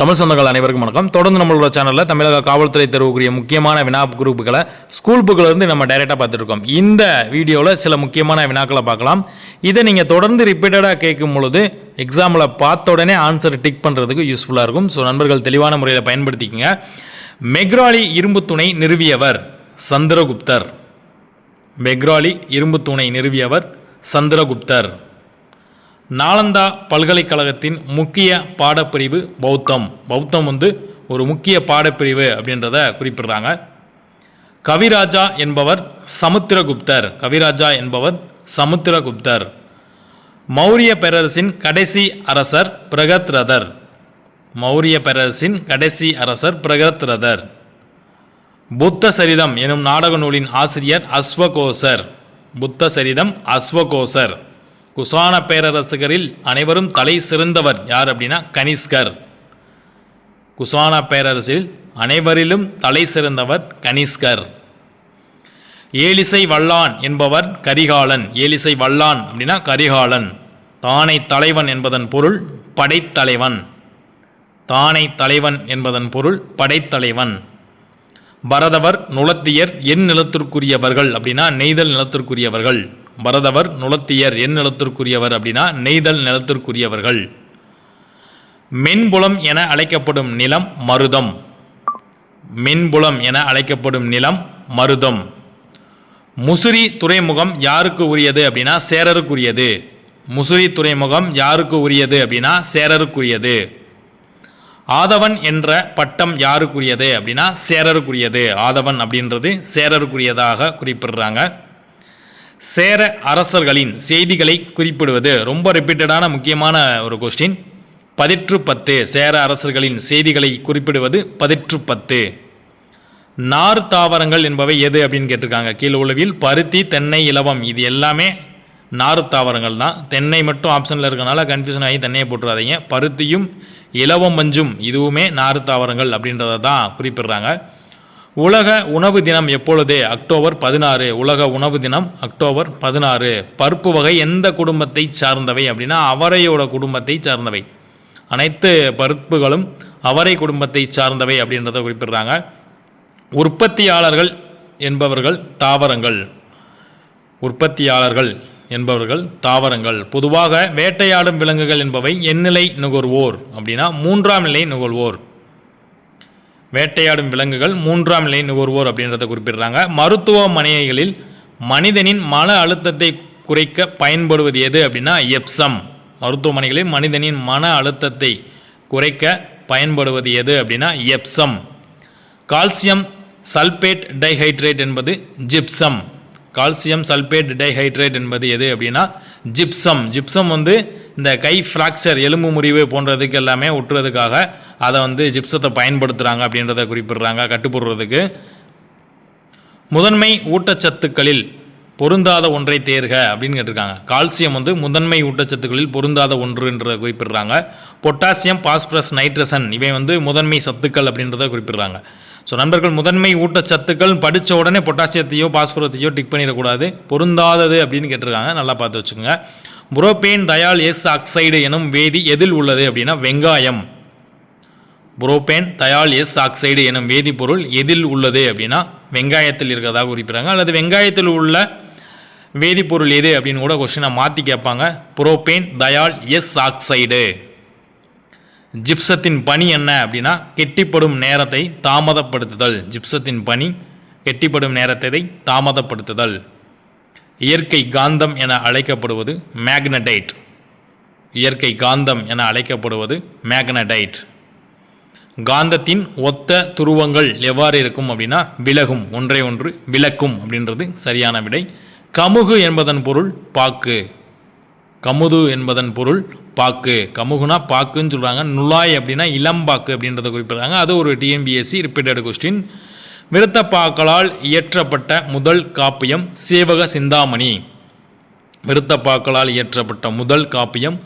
தமிழ் சொந்தங்கள் அனைவருக்கும் வணக்கம். தொடர்ந்து நம்மளோட சேனலில் தமிழக காவல்துறை தெருவுக்குரிய முக்கியமான வினா குரூப்புகளை ஸ்கூல் புக்கிலிருந்து நம்ம டைரெக்டாக பார்த்துருக்கோம் இந்த வீடியோவில் சில முக்கியமான வினாக்களை பார்க்கலாம். இதை நீங்கள் தொடர்ந்து ரிப்பீட்டடாக கேட்கும் பொழுது எக்ஸாமில் பார்த்த உடனே ஆன்சர் டிக் பண்ணுறதுக்கு யூஸ்ஃபுல்லாக இருக்கும். ஸோ நண்பர்கள் தெளிவான முறையில் பயன்படுத்திக்கங்க. மெக்ராலி இரும்பு துணை நிறுவியவர் சந்திரகுப்தர். மெக்ராலி இரும்பு துணை நிறுவியவர் சந்திரகுப்தர். நாலந்தா பல்கலைக்கழகத்தின் முக்கிய பாடப்பிரிவு பௌத்தம். பௌத்தம் வந்து ஒரு முக்கிய பாடப்பிரிவு அப்படின்றத குறிப்பிடுறாங்க. கவிராஜா என்பவர் சமுத்திரகுப்தர். கவிராஜா என்பவர் சமுத்திரகுப்தர். மௌரிய பேரரசின் கடைசி அரசர் பிரகத்ரதர். மௌரிய பேரரசின் கடைசி அரசர் பிரகத்ரதர். புத்த சரிதம் எனும் நாடக நூலின் ஆசிரியர் அஸ்வகோசர். புத்த சரிதம் அஸ்வகோசர். குசான பேரரசுகளில் அனைவரும் தலை சிறந்தவர் யார் அப்படின்னா கனிஷ்கர். குசான பேரரசில் அனைவரிலும் தலை சிறந்தவர் கனிஷ்கர். ஏலிசை வல்லான் என்பவர் கரிகாலன். ஏலிசை வல்லான் அப்படின்னா கரிகாலன். தானை தலைவன் என்பதன் பொருள் படைத்தலைவன். தானை தலைவன் என்பதன் பொருள் படைத்தலைவன். பரதவர் நுளத்தியர் என் நிலத்திற்குரியவர்கள் அப்படின்னா நெய்தல் நிலத்திற்குரியவர்கள். பரதவர் நுளத்தியர் என் நிலத்திற்குரியவர் அப்படின்னா நெய்தல் நிலத்திற்குரியவர்கள். மென்புலம் என அழைக்கப்படும் நிலம் மருதம். மென்புலம் என அழைக்கப்படும் நிலம் மருதம். முசிறி துறைமுகம் யாருக்கு உரியது அப்படின்னா சேரருக்குரியது. முசிறி துறைமுகம் யாருக்கு உரியது அப்படின்னா சேரருக்குரியது. ஆதவன் என்ற பட்டம் யாருக்குரியது அப்படின்னா சேரருக்குரியது. ஆதவன் அப்படின்றது சேரருக்குரியதாக குறிப்பிடுறாங்க. சேர அரசர்களின் செய்திகளை குறிப்பிடுவது ரொம்ப ரிப்பீட்டடான முக்கியமான ஒரு கொஸ்டின் பதிற்று பத்து சேர அரசர்களின் செய்திகளை குறிப்பிடுவது பதிற்று பத்து. நார் தாவரங்கள் என்பவை எது அப்படின்னு கேட்டிருக்காங்க. கீழ் உளவில் பருத்தி தென்னை இலவம் இது எல்லாமே நார் தாவரங்கள் தான். தென்னை மட்டும் ஆப்ஷனில் இருக்கனால கன்ஃபியூஷன் ஆகி தென்னையை போட்டுறாதீங்க. பருத்தியும் இலவம் மஞ்சும் இதுவுமே நார் தாவரங்கள் அப்படின்றத தான் குறிப்பிடுறாங்க. உலக உணவு தினம் எப்பொழுது? அக்டோபர் பதினாறு. உலக உணவு தினம் அக்டோபர் பதினாறு. பருப்பு வகை எந்த குடும்பத்தை சார்ந்தவை அப்படின்னா அவரையோட குடும்பத்தை சார்ந்தவை. அனைத்து பருப்புகளும் அவரை குடும்பத்தை சார்ந்தவை அப்படின்றத குறிப்பிடுறாங்க. உற்பத்தியாளர்கள் என்பவர்கள் தாவரங்கள். உற்பத்தியாளர்கள் என்பவர்கள் தாவரங்கள். பொதுவாக வேட்டையாடும் விலங்குகள் என்பவை எந்நிலை நுகர்வோர் அப்படின்னா மூன்றாம் நிலை நுகர்வோர். வேட்டையாடும் விலங்குகள் மூன்றாம் நிலை நுகர்வோர் அப்படின்றத குறிப்பிடுறாங்க. மருத்துவமனைகளில் மனிதனின் மன அழுத்தத்தை குறைக்க பயன்படுவது எது அப்படின்னா எப்சம். மருத்துவமனைகளில் மனிதனின் மன அழுத்தத்தை குறைக்க பயன்படுவது எது அப்படின்னா எப்சம். கால்சியம் சல்பேட் டைஹைட்ரேட் என்பது ஜிப்சம். கால்சியம் சல்பேட் டைஹைட்ரேட் என்பது எது அப்படின்னா ஜிப்சம். ஜிப்சம் வந்து இந்த கை ஃப்ராக்சர் எலும்பு முறிவு போன்றதுக்கு எல்லாமே ஒட்டுறதுக்காக அதை வந்து ஜிப்சத்தை பயன்படுத்துகிறாங்க அப்படின்றத குறிப்பிடுறாங்க கட்டுப்படுறதுக்கு முதன்மை ஊட்டச்சத்துக்களில் பொருந்தாத ஒன்றை தேர்க அப்படின்னு கேட்டிருக்காங்க. கால்சியம் வந்து முதன்மை ஊட்டச்சத்துக்களில் பொருந்தாத ஒன்றுன்றதை குறிப்பிடுறாங்க. பொட்டாசியம் பாஸ்பரஸ் நைட்ரசன் இவை வந்து முதன்மை சத்துக்கள் அப்படின்றத குறிப்பிடுறாங்க. ஸோ நண்பர்கள் முதன்மை ஊட்டச்சத்துக்கள் படித்த உடனே பொட்டாசியத்தையோ பாஸ்பரத்தையோ டிக் பண்ணிடக்கூடாது. பொருந்தாதது அப்படின்னு கேட்டிருக்காங்க. நல்லா பார்த்து வச்சுக்கோங்க. புரோபேன் தயால் எஸ் ஆக்சைடு எனும் வேதி எதில் உள்ளது அப்படின்னா வெங்காயம். புரோபேன் தயால் எஸ் ஆக்சைடு எனும் வேதிப்பொருள் எதில் உள்ளது அப்படின்னா வெங்காயத்தில் இருக்கிறதாக குறிப்பிடுறாங்க. அல்லது வெங்காயத்தில் உள்ள வேதிப்பொருள் எது அப்படின்னு கூட கொஸ்டினை மாற்றி கேட்பாங்க. Propane thial S oxide. ஜிப்சத்தின் பணி என்ன அப்படின்னா கெட்டிப்படும் நேரத்தை தாமதப்படுத்துதல். ஜிப்சத்தின் பணி கெட்டிப்படும் நேரத்தை தாமதப்படுத்துதல். இயற்கை காந்தம் என அழைக்கப்படுவது மேக்னடைட். இயற்கை காந்தம் என அழைக்கப்படுவது மேக்னடைட். காந்தத்தின் ஒத்த துருவங்கள் எவ்வாறு இருக்கும் அப்படின்னா விலகும் ஒன்றை ஒன்று விளக்கும் அப்படின்றது சரியான விடை. கமுகு என்பதன் பொருள் பாக்கு. கமுது என்பதன் பொருள் பாக்கு. கமுகுனா பாக்குன்னு சொல்கிறாங்க நுழாய் அப்படின்னா இளம்பாக்கு அப்படின்றத குறிப்பிடுறாங்க. அது ஒரு டிஎம்பிஎஸ்சி ரிப்பீட்டட் கொஸ்டின் விருத்தப்பாக்களால் இயற்றப்பட்ட முதல் காப்பியம் சீவக சிந்தாமணி. விருத்தப்பாக்களால் இயற்றப்பட்ட முதல் காப்பியம்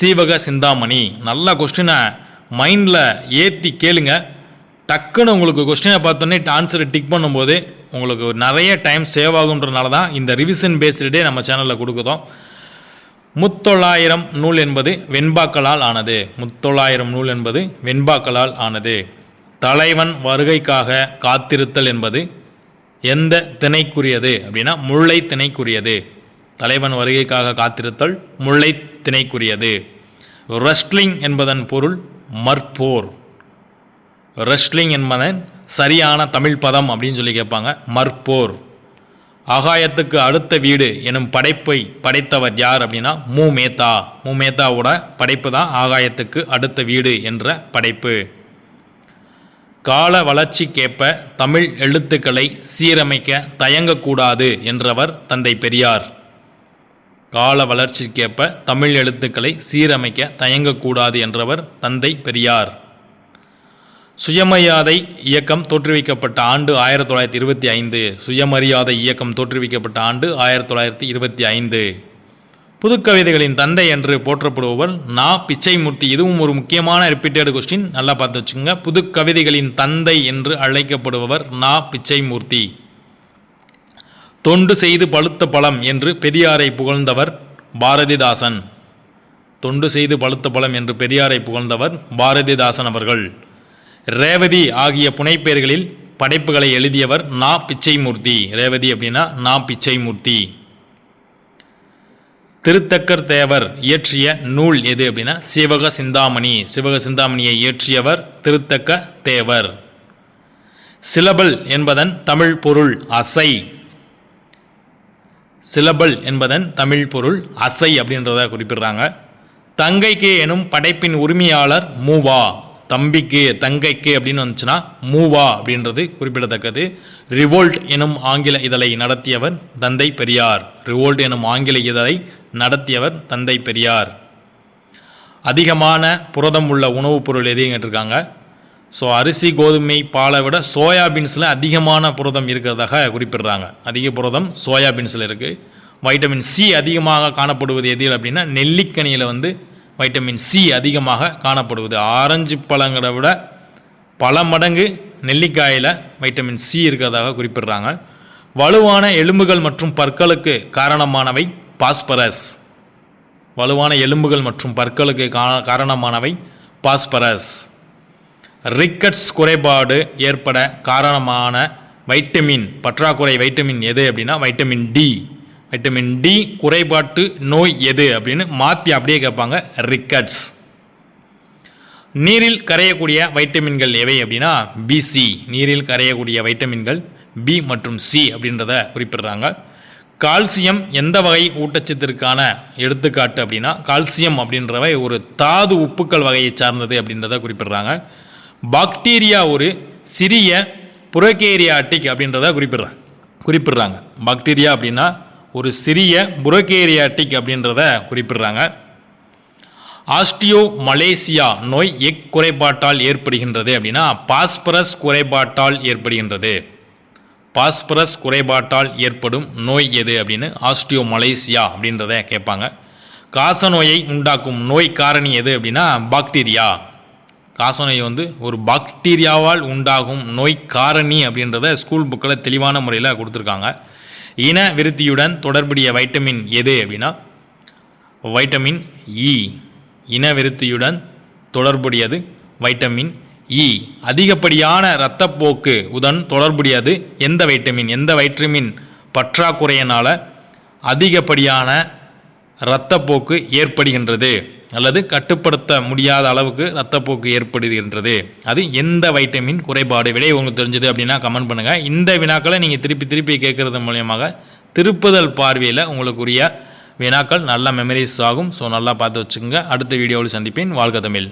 சீவக சிந்தாமணி. நல்ல கொஸ்டினை மைண்டில் ஏற்றி கேளுங்க. டக்குன்னு உங்களுக்கு கொஸ்டினை பார்த்தோன்னே ஆன்சரை டிக் பண்ணும்போது உங்களுக்கு நிறைய டைம் சேவ் ஆகுன்றனால தான் இந்த ரிவிஷன் பேஸ்டே நம்ம சேனலில் கொடுக்குறோம். முத்தொள்ளாயிரம் நூல் என்பது வெண்பாக்களால் ஆனது. முத்தொள்ளாயிரம் நூல் என்பது வெண்பாக்களால் ஆனது. தலைவன் வருகைக்காக காத்திருத்தல் என்பது எந்த திணைக்குரியது? அப்படின்னா முல்லை திணைக்குரியது. தலைவன் வருகைக்காக காத்திருத்தல் முல்லை திணைக்குரியது. ரெஸ்ட்லிங் என்பதன் பொருள் மற்போர். ரெஸ்லிங் என்பதன் சரியான தமிழ் பதம் அப்படின்னு சொல்லி கேட்பாங்க. மற்போர். ஆகாயத்துக்கு அடுத்த வீடு எனும் படைப்பை படைத்தவர் யார் அப்படின்னா மு. மேத்தா. மு. மேத்தாவோட படைப்பு தான் ஆகாயத்துக்கு அடுத்த வீடு என்ற படைப்பு. கால வளர்ச்சிக்கேற்ப தமிழ் எழுத்துக்களை சீரமைக்க தயங்கக்கூடாது என்றவர் தந்தை பெரியார். கால வளர்ச்சிக்கேற்ப தமிழ் எழுத்துக்களை சீரமைக்க தயங்கக்கூடாது என்றவர் தந்தை பெரியார். சுயமரியாதை இயக்கம் தோற்றுவிக்கப்பட்ட ஆண்டு ஆயிரத்தி தொள்ளாயிரத்தி இருபத்தி ஐந்து. சுயமரியாதை இயக்கம் தோற்றுவிக்கப்பட்ட ஆண்டு ஆயிரத்தி தொள்ளாயிரத்தி இருபத்தி ஐந்து. புதுக்கவிதைகளின் தந்தை என்று போற்றப்படுபவர் நா. பிச்சைமூர்த்தி. இதுவும் ஒரு முக்கியமான ரிப்பீட்டட் கொஸ்டின் நல்லா பார்த்து வச்சுக்கோங்க. புதுக்கவிதைகளின் தந்தை என்று அழைக்கப்படுபவர் நா. பிச்சைமூர்த்தி. தொண்டு செய்து பழுத்த பழம் என்று பெரியாரை புகழ்ந்தவர் பாரதிதாசன். தொண்டு செய்து பழுத்த பழம் என்று பெரியாரை புகழ்ந்தவர் பாரதிதாசன் அவர்கள். ரேவதி ஆகிய புனைப்பெயர்களில் படைப்புகளை எழுதியவர் நா. பிச்சைமூர்த்தி. ரேவதி அப்படின்னா நா. பிச்சைமூர்த்தி. திருத்தக்கர் தேவர் இயற்றிய நூல் எது அப்படின்னா சிவக சிந்தாமணி. சிவக சிந்தாமணியை இயற்றியவர் திருத்தக்க தேவர். சிலபல் என்பதன் தமிழ் பொருள் அசை. சிலபல் என்பதன் தமிழ் பொருள் அசை அப்படின்றத குறிப்பிடுறாங்க. தங்கைக்கு எனும் படைப்பின் உரிமையாளர் மூவா. தம்பிக்கு தங்கைக்கு அப்படின்னு வந்துச்சுன்னா மூவா அப்படின்றது குறிப்பிடத்தக்கது. ரிவோல்ட் எனும் ஆங்கில இதழை நடத்தியவர் தந்தை பெரியார். ரிவோல்ட் எனும் ஆங்கில இதழை நடத்தியவர் தந்தை பெரியார். அதிகமான புரதம் உள்ள உணவுப் பொருள் எதையும் கேட்டிருக்காங்க? ஸோ அரிசி கோதுமை பாலை விட சோயாபீன்ஸில் அதிகமான புரதம் இருக்கிறதாக குறிப்பிடுறாங்க. அதிக புரதம் சோயாபீன்ஸில் இருக்குது வைட்டமின் சி அதிகமாக காணப்படுவது எதில் அப்படின்னா நெல்லிக்கனியில் வந்து வைட்டமின் சி அதிகமாக காணப்படுவது. ஆரஞ்சு பழங்களை விட பல மடங்கு நெல்லிக்காயில் வைட்டமின் சி இருக்கிறதாக குறிப்பிடுறாங்க. வலுவான எலும்புகள் மற்றும் பற்களுக்கு காரணமானவை பாஸ்பரஸ். வலுவான எலும்புகள் மற்றும் பற்களுக்கு கா- காரணமானவை பாஸ்பரஸ். ரிக்கட்ஸ் குறைபாடு ஏற்பட காரணமான வைட்டமின் பற்றாக்குறை வைட்டமின் எது அப்படின்னா வைட்டமின் டி. வைட்டமின் டி குறைபாட்டு நோய் எது அப்படின்னு மாற்றி அப்படியே கேட்பாங்க ரிக்கட்ஸ். நீரில் கரையக்கூடிய வைட்டமின்கள் எவை அப்படின்னா பிசி நீரில் கரையக்கூடிய வைட்டமின்கள் பி மற்றும் சி அப்படின்றத குறிப்பிடுறாங்க. கால்சியம் எந்த வகை ஊட்டச்சத்திற்கான எடுத்துக்காட்டு அப்படின்னா கால்சியம் அப்படின்றவை ஒரு தாது உப்புக்கள் வகையை சார்ந்தது அப்படின்றத குறிப்பிடுறாங்க. பாக்டீரியா ஒரு சிறிய புரோகேரியாட்டிக் அப்படின்றத குறிப்பிடுறாங்க. குறிப்பிடுறாங்க. பாக்டீரியா அப்படின்னா ஒரு சிறிய புரோகேரியாட்டிக் அப்படின்றத குறிப்பிடுறாங்க. ஆஸ்டியோ மலேசியா நோய் எக் குறைபாட்டால் ஏற்படுகின்றது அப்படின்னா பாஸ்பரஸ் குறைபாட்டால் ஏற்படுகின்றது. பாஸ்பரஸ் குறைபாட்டால் ஏற்படும் நோய் எது அப்படின்னு ஆஸ்டியோ மலேசியா அப்படின்றத கேட்பாங்க. காசநோயை உண்டாக்கும் நோய் காரணி எது அப்படின்னா பாக்டீரியா. காசநோய் வந்து ஒரு பாக்டீரியாவால் உண்டாகும் நோய் காரணி அப்படின்றத ஸ்கூல் புக்கில் தெளிவான முறையில் கொடுத்துருக்காங்க. இன விருத்தியுடன் தொடர்புடைய வைட்டமின் எது அப்படின்னா? Vitamin E e. இனவிருத்தியுடன் தொடர்புடையது வைட்டமின் இ e. அதிகப்படியான இரத்தப்போக்கு உடன் தொடர்புடையது எந்த வைட்டமின் எந்த வைட்டமின் பற்றாக்குறையினால் அதிகப்படியான இரத்தப்போக்கு ஏற்படுகின்றது. அல்லது கட்டுப்படுத்த முடியாத அளவுக்கு ரத்தப்போக்கு ஏற்படுகின்றது. அது எந்த வைட்டமின் குறைபாடு விடை உங்களுக்கு தெரிஞ்சது அப்படின்னா கமெண்ட் பண்ணுங்கள் இந்த வினாக்களை நீங்கள் திருப்பி திருப்பி கேட்குறது மூலியமாக திருப்புதல் பார்வையில் உங்களுக்குரிய வினாக்கள் நல்ல மெமரிஸ் ஆகும். ஸோ நல்லா பார்த்து வச்சுக்கோங்க. அடுத்த வீடியோவில் சந்திப்பேன். வாழ்க தமிழ்.